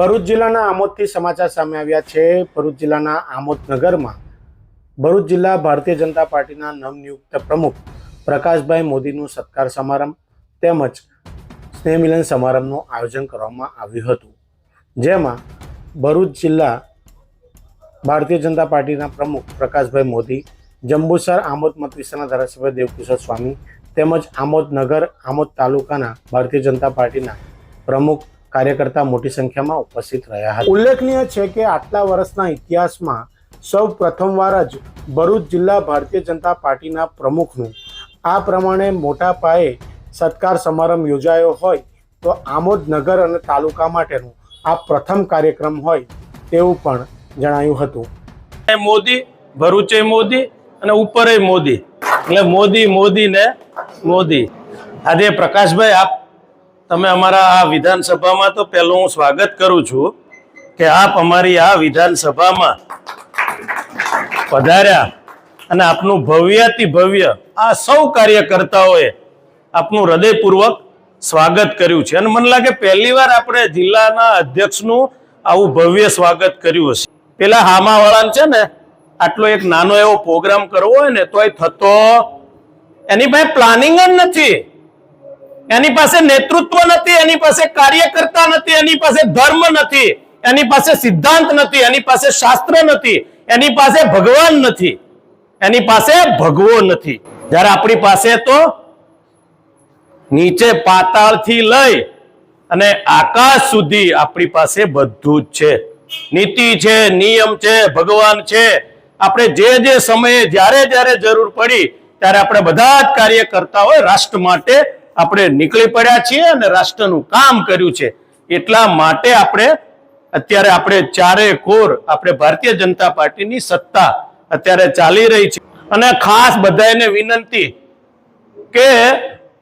ભરૂચ જિલ્લાના આમોદથી સમાચાર સામે આવ્યા છે. ભરૂચ જિલ્લાના આમોદ નગરમાં ભરૂચ જિલ્લા ભારતીય જનતા પાર્ટીના નવનિયુક્ત પ્રમુખ પ્રકાશભાઈ મોદીનું સત્કાર સમારંભ તેમજ સ્નેહ મિલન સમારંભનું આયોજન કરવામાં આવ્યું હતું. જેમાં ભરૂચ જિલ્લા ભારતીય જનતા પાર્ટીના પ્રમુખ પ્રકાશભાઈ મોદી, જંબુસર આમોદ મત વિસ્તારના ધારાસભ્ય દેવકિશોર સ્વામી તેમજ આમોદ નગર આમોદ તાલુકાના ભારતીય જનતા પાર્ટીના પ્રમુખ કાર્યકર્તા મોટી સંખ્યામાં ઉપસ્થિત રહ્યા હતા. ઉલ્લેખનીય છે કે આટલા વર્ષના ઇતિહાસમાં સૌ પ્રથમવાર જ ભરૂચ જિલ્લા ભારતીય જનતા પાર્ટીના પ્રમુખનું આ પ્રમાણે મોટા પાયે સત્કાર સમારંભ યોજાયો હોય તો આમોદ નગર અને તાલુકા માટેનું આ પ્રથમ કાર્યક્રમ હોય તેવું પણ જણાયું હતું. એ મોદી ભરૂચે મોદી અને ઉપરે મોદી. એટલે મોદી મોદી ને મોદી. આજે પ્રકાશભાઈ આપ તમે અમારા આ વિધાનસભામાં તો પહેલું હું સ્વાગત કરું છું કે આપ અમારી આ વિધાનસભામાં પધાર્યા અને આપનું ભવ્યાતિ ભવ્ય આ સૌ કાર્યકર્તાઓએ આપનું હૃદયપૂર્વક સ્વાગત કર્યું છે. અને મને લાગે પહેલી વાર આપણે જિલ્લાના અધ્યક્ષનું આવું ભવ્ય સ્વાગત કર્યું હશે. પેલા હામાવાળાને છે ને, આટલો એક નાનો એવો પ્રોગ્રામ કરવો હોય ને તો એ થતો એની પાસે પ્લાનિંગ જ નથી. એની પાસે નેતૃત્વ નથી, એની પાસે કાર્યકર્તા નથી, એની પાસે ધર્મ નથી, એની પાસે સિદ્ધાંત નથી, એની પાસે શાસ્ત્ર નથી, એની પાસે ભગવાન નથી, એની પાસે ભગવો નથી. જયારે આપણી પાસે તો નીચે પાતાળથી લઈ અને આકાશ સુધી આપણી પાસે બધું જ છે. નીતિ છે, નિયમ છે, ભગવાન છે. આપણે જે જે સમયે જ્યારે જ્યારે જરૂર પડી, ત્યારે આપણે બધા જ કાર્ય કરતા હોય રાષ્ટ્ર માટે આપણે નીકળી પડ્યા છીએ અને રાષ્ટ્રનું કામ કર્યું છે. એટલા માટે આપણે અત્યારે આપણે ચારે કોર, આપણે ભારતીય જનતા પાર્ટીની સત્તા અત્યારે ચાલી રહી છે. અને ખાસ બધાને વિનંતી કે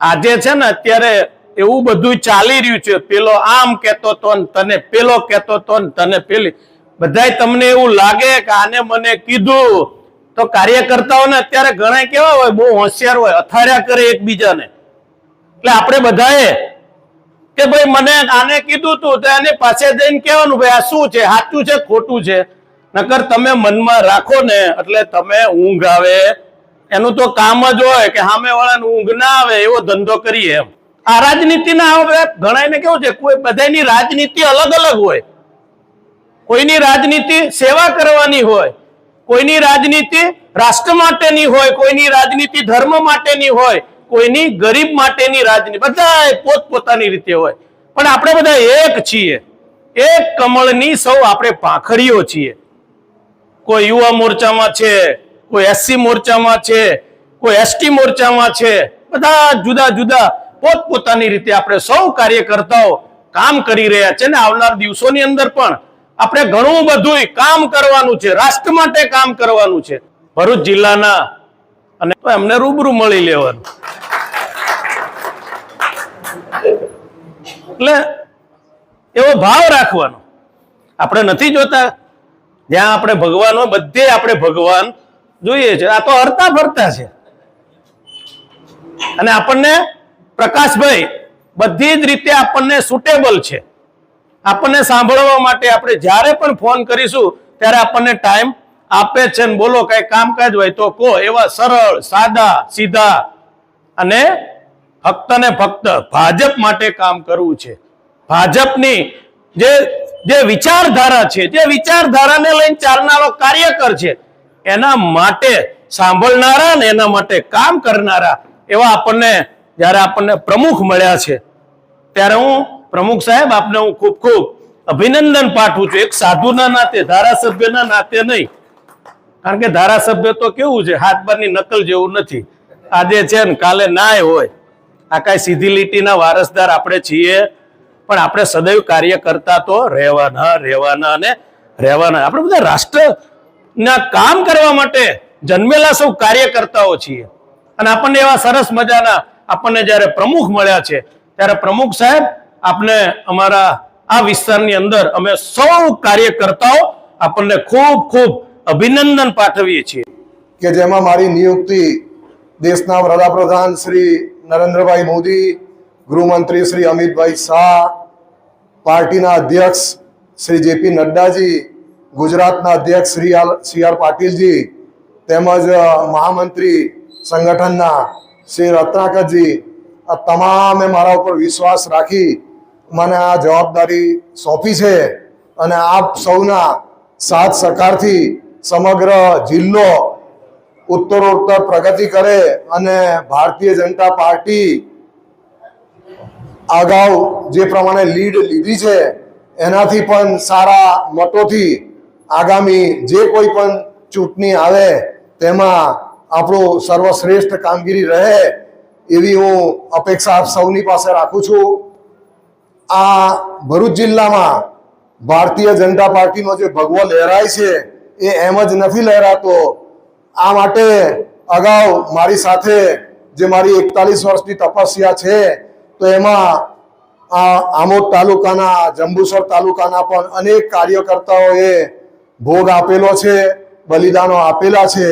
આજે છે ને અત્યારે એવું બધું ચાલી રહ્યું છે. પેલો આમ કેતો તો તને, પેલો કેતો તો તને, પેલી. બધાય તમને એવું લાગે કે આને મને કીધું. તો કાર્યકર્તાઓને અત્યારે ઘણા કેવા હોય, બહુ હોશિયાર હોય, અથાર્યા કરે એકબીજાને. એટલે આપણે બધાએ કે ભાઈ મને આને કીધું તું તો એની પાસે જઈને કહેવાનું, ભાઈ, આ શું છે? સાચું છે, ખોટું છે? નકર તમે મનમાં રાખો ને, એટલે તમે ઊંઘ આવે. એનું તો કામ જ હોય કે સામે વાળાને ઊંઘ ના આવે, એવો ધંધો કરીએ એમ. આ રાજનીતિના હવે ઘણાને કેવું છે, કોઈ બધાની રાજનીતિ અલગ અલગ હોય. કોઈની રાજનીતિ સેવા કરવાની હોય, કોઈની રાજનીતિ રાષ્ટ્ર માટેની હોય, કોઈની રાજનીતિ ધર્મ માટેની હોય કોઈની ગરીબ માટેની રાજની બધા પોતપોતાની રીતે હોય. પણ આપણે બધા એક છીએ. એક કમળની સૌ આપણે પાંખડીઓ છીએ. કોઈ યુવા મોરચામાં છે, કોઈ એસસી મોરચામાં છે, કોઈ એસટી મોરચામાં છે. બધા જુદા જુદા પોતપોતાની રીતે આપણે સૌ કાર્યકર્તાઓ કામ કરી રહ્યા છે ને આવનાર દિવસોની અંદર પણ. આપણે ઘણું બધું કામ કરવાનું છે, રાષ્ટ્ર માટે કામ કરવાનું છે. ભરૂચ જિલ્લાના અને એમને રૂબરૂ મળી લેવાનું. એટલે એવો ભાવ રાખવાનો. આપણે નથી જોતા. જ્યાં આપણે ભગવાન હોય, બધે આપણે ભગવાન જોઈએ છે. આ તો હરતા ફરતા છે. અને આપણને પ્રકાશભાઈ બધી જ રીતે આપણને સુટેબલ છે. આપણને સાંભળવા માટે આપણે જ્યારે પણ ફોન કરીશું, ત્યારે આપણને ટાઈમ આપે છે ને બોલો કઈ કામકાજ હોય તો કો એવા સરળ, સાદા, સીધા અને ફક્ત ને ફક્ત ભાજપ માટે કામ કરવું છે. ભાજપની જે જે વિચારધારા છે, જે વિચારધારાને લઈને ચાલનારો કાર્યકર છે, એના માટે સાંભળનારા ને એના માટે કામ કરનારા એવા આપણને જ્યારે આપણને પ્રમુખ મળ્યા છે, ત્યારે હું પ્રમુખ સાહેબ આપને હું ખૂબ ખૂબ અભિનંદન પાઠવું છું. એક સાધુના નાતે, ધારાસભ્યના નાતે નહીં કારણ કે ધારાસભ્ય તો કેવું છે, હાથબારની નકલ જેવું નથી. આજે છે ને, કાલે નાય હોય. આ કાંઈ સીધી લીટીના વારસદાર આપણે છીએ, પણ આપણે સદૈવ કાર્ય કરતા તો રહેવાના રહેવાના અને રહેવાના. આપણે બધા રાષ્ટ્રના કામ કરવા માટે જન્મેલા સૌ કાર્યકર્તાઓ છીએ. અને આપણને એવા સરસ મજાના આપણને જ્યારે પ્રમુખ મળ્યા છે, ત્યારે પ્રમુખ સાહેબ, આપને અમારા આ વિસ્તારની અંદર અમે સૌ કાર્યકર્તાઓ આપણને ખૂબ ખૂબ અભિનંદન પાઠવીએ છીએ. કે જેમાં મારી નિયુક્તિ દેશના વડાપ્રધાન શ્રી નરેન્દ્રભાઈ મોદી, ગૃહમંત્રી શ્રી અમિતભાઈ શાહ, પાર્ટીના અધ્યક્ષ શ્રી જેપી નડ્ડાજી, ગુજરાતના અધ્યક્ષ શ્રી સી આર પાટીલજી, તેમજ મહામંત્રી સંગઠનના શ્રી રત્નાકરજી, આ તમામે મારા ઉપર વિશ્વાસ રાખી મને આ જવાબદારી સોંપી છે અને આપ સૌના સાથ સહકારથી સમગ્ર જિલ્લો ઉત્તરોત્તર પ્રગતિ કરે અને ભારતીય જનતા પાર્ટી અગાઉ જે પ્રમાણે લીડ લીધી છે, એનાથી પણ સારા મતોથી આગામી જે કોઈ પણ ચૂંટણી આવે, તેમાં આપણું સર્વશ્રેષ્ઠ કામગીરી રહે, એવી હું અપેક્ષા સૌની પાસે રાખું છું. આ ભરૂચ જિલ્લામાં ભારતીય જનતા પાર્ટીનો જે ભગવો લહેરાય છે એ એમ જ નથી લહેરાતો. આ માટે અગાઉ મારી સાથે જે મારી એકતાલીસ વર્ષની તપસ્યા છે, તો એમાં આમોદ તાલુકાના, જંબુસર તાલુકાના પણ અનેક કાર્યકર્તાઓએ ભોગ આપેલો છે, બલિદાનો આપેલા છે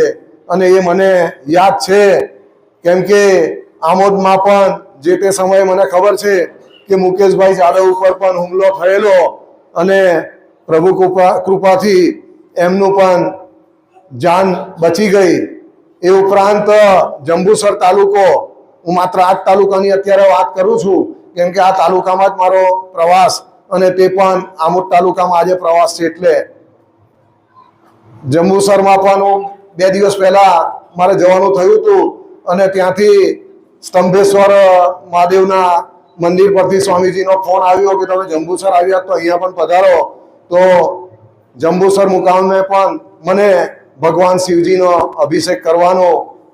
અને એ મને યાદ છે. કેમ કે આમોદમાં પણ જે તે સમયે મને ખબર છે કે મુકેશભાઈ જાદવ ઉપર પણ હુમલો થયેલો અને પ્રભુ કૃપા, કૃપાથી એમનું પણ જાન બચી ગઈ. એ ઉપરાંત જંબુસર તાલુકો, હું માત્ર આ તાલુકાની અત્યારે વાત કરું છું, કેમ કે આ તાલુકામાં જ મારો પ્રવાસ અને તે પણ આમોદ તાલુકામાં આજે પ્રવાસ છે એટલે. જંબુસરમાં પણ હું બે દિવસ પહેલા મારે જવાનું થયું હતું અને ત્યાંથી સ્તંભેશ્વર મહાદેવના મંદિર પરથી સ્વામીજીનો ફોન આવ્યો કે તમે જંબુસર આવ્યા તો અહીંયા પણ પધારો. તો જંબુસર મુકામે પણ મને ભગવાન શિવજીનો અભિષેક કરવાનો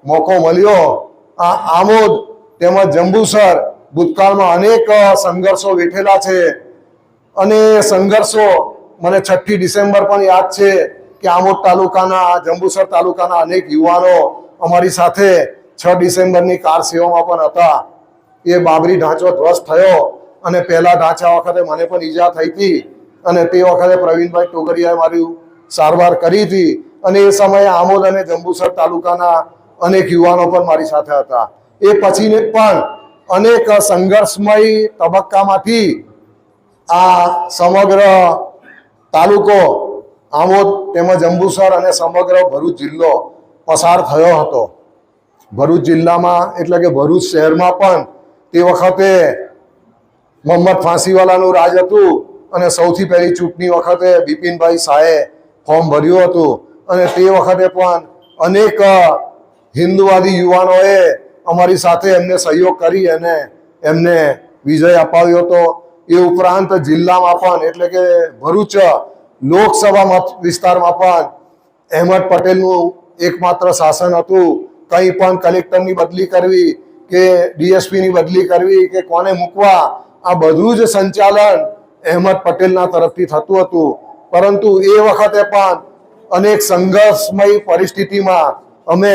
મોકો મળ્યો. આ આમોદ તેમજ જંબુસર ભૂતકાળમાં અનેક સંઘર્ષો વેઠેલા છે. અને સંઘર્ષો મને છઠ્ઠી ડિસેમ્બર પણ યાદ છે કે આમોદ તાલુકાના, જંબુસર તાલુકાના અનેક યુવાનો અમારી સાથે છ ડિસેમ્બરની કાર સેવામાં પણ હતા. એ બાબરી ઢાંચો ધ્વસ્ત થયો અને પહેલા ઢાંચા વખતે મને પણ ઈજા થઈ હતી. અને તે વખતે પ્રવીણભાઈ ટોગરિયાએ મારી સારવાર કરી હતી અને એ સમયે આમોદ અને જંબુસર તાલુકાના અનેક યુવાનો પણ મારી સાથે હતા. એ પછીને પણ અનેક સંઘર્ષમય તબક્કામાંથી આ સમગ્ર તાલુકો આમોદ તેમજ જંબુસર અને સમગ્ર ભરૂચ જિલ્લો પસાર થયો હતો. ભરૂચ જિલ્લામાં એટલે કે ભરૂચ શહેરમાં પણ તે વખતે મોહમ્મદ ફાંસીવાલાનું રાજ હતું. અને સૌથી પહેલી ચૂંટણી વખતે બિપિનભાઈ શાહે ફોર્મ ભર્યું હતું. અને તે વખતે પણ અનેક હિન્દુવાદી યુવાનોએ અમારી સાથે એમને સહયોગ કરી અને એમને વિજય અપાવ્યો હતો. એ ઉપરાંત જિલ્લામાં પણ, એટલે કે ભરૂચ લોકસભા વિસ્તારમાં પણ અહેમદ પટેલનું એકમાત્ર શાસન હતું. કંઈ પણ કલેક્ટરની બદલી કરવી કે ડીએસપીની બદલી કરવી કે કોને મૂકવા, આ બધું જ સંચાલન અહેમદ પટેલના તરફથી થતું હતું. પરંતુ એ વખતે પણ અનેક સંઘર્ષમય પરિસ્થિતિમાં અમે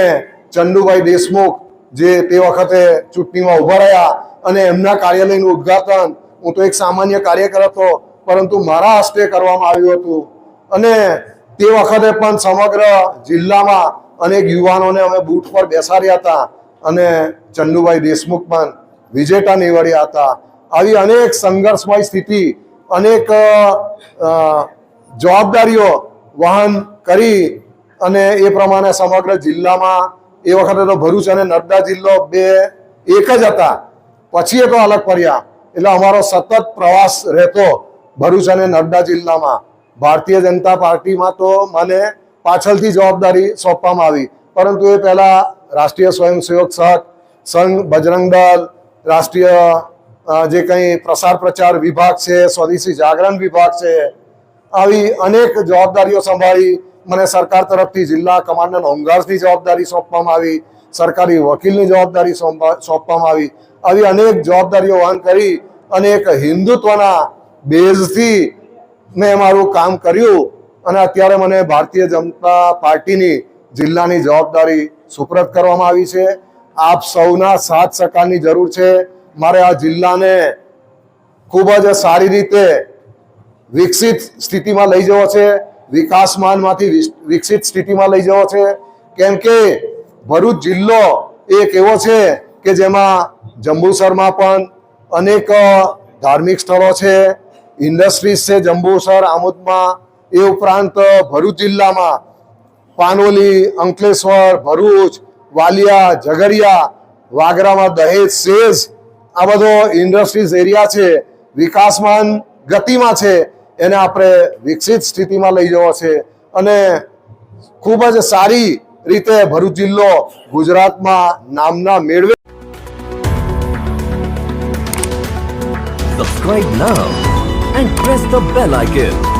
ચંદુભાઈ દેશમુખ જે તે વખતે ચૂંટણીમાં ઊભા રહ્યા અને એમના કાર્યાલયનું ઉદ્ઘાટન, હું તો એક સામાન્ય કાર્યકર હતો, પરંતુ મારા હસ્તે કરવામાં આવ્યું હતું. અને તે વખતે પણ સમગ્ર જિલ્લામાં અનેક યુવાનોને અમે બૂથ પર બેસાડ્યા હતા અને ચંદુભાઈ દેશમુખ પણ વિજેતા નીવડ્યા હતા. આવી અનેક સંઘર્ષમય સ્થિતિ અનેક જવાબદારીઓ વહન કરી અને એ પ્રમાણે સમગ્ર જિલ્લામાં એ વખતે તો ભરૂચ અને નર્મદા જિલ્લો બે એક જ હતા. પછી એ તો અલગ પડ્યા. એટલે અમારો સતત પ્રવાસ રહેતો ભરૂચ અને નર્મદા જિલ્લામાં. ભારતીય જનતા પાર્ટીમાં તો મને પાછળથી જવાબદારી સોંપવામાં આવી. પરંતુ એ પહેલાં રાષ્ટ્રીય સ્વયંસેવક સંઘ સંઘ, બજરંગ દળ, રાષ્ટ્રીય જે કંઈ પ્રસાર પ્રચાર વિભાગ છે, સ્વદેશી જાગરણ વિભાગ છે, આવી અનેક જવાબદારીઓ સંભાળી મને સરકાર તરફથી જિલ્લા કમાન્ડર હોમગાર્ડ્સની જવાબદારી સોંપવામાં આવી, સરકારી વકીલની જવાબદારી સોંપવા- સોંપવામાં આવી આવી અનેક જવાબદારીઓ વહન કરી અને એક હિન્દુત્વના બેઝથી મેં મારું કામ કર્યું અને અત્યારે મને ભારતીય જનતા પાર્ટીની જિલ્લાની જવાબદારી સુપ્રત કરવામાં આવી છે. આપ સૌના સાથ સહકારની જરૂર છે. મારે આ જિલ્લાને ખૂબ જ સારી રીતે વિકસિત સ્થિતિમાં લઈ જવો છે, વિકાસમાનમાંથી વિકસિત સ્થિતિમાં લઈ જવો છે. કેમ કે ભરૂચ જિલ્લો એક એવો છે કે જેમાં જંબુસરમાં પણ અનેક ધાર્મિક સ્થળો છે. ઇન્ડસ્ટ્રીઝ છે જંબુસર, આમોદમાં. એ ઉપરાંત ભરૂચ જિલ્લામાં પાનોલી, અંકલેશ્વર, ભરૂચ, વાલિયા, ઝઘડિયા, વાગરામાં દહેજ સેજ આ બધો ઇન્ડસ્ટ્રીઝ એરિયા છે, વિકાસમાન ગતિમાં છે, એને આપણે વિકસિત સ્થિતિમાં લઈ જવો છે અને ખૂબ જ સારી રીતે ભરૂચ જિલ્લો ગુજરાતમાં નામના મેળવે Subscribe now and press the bell icon.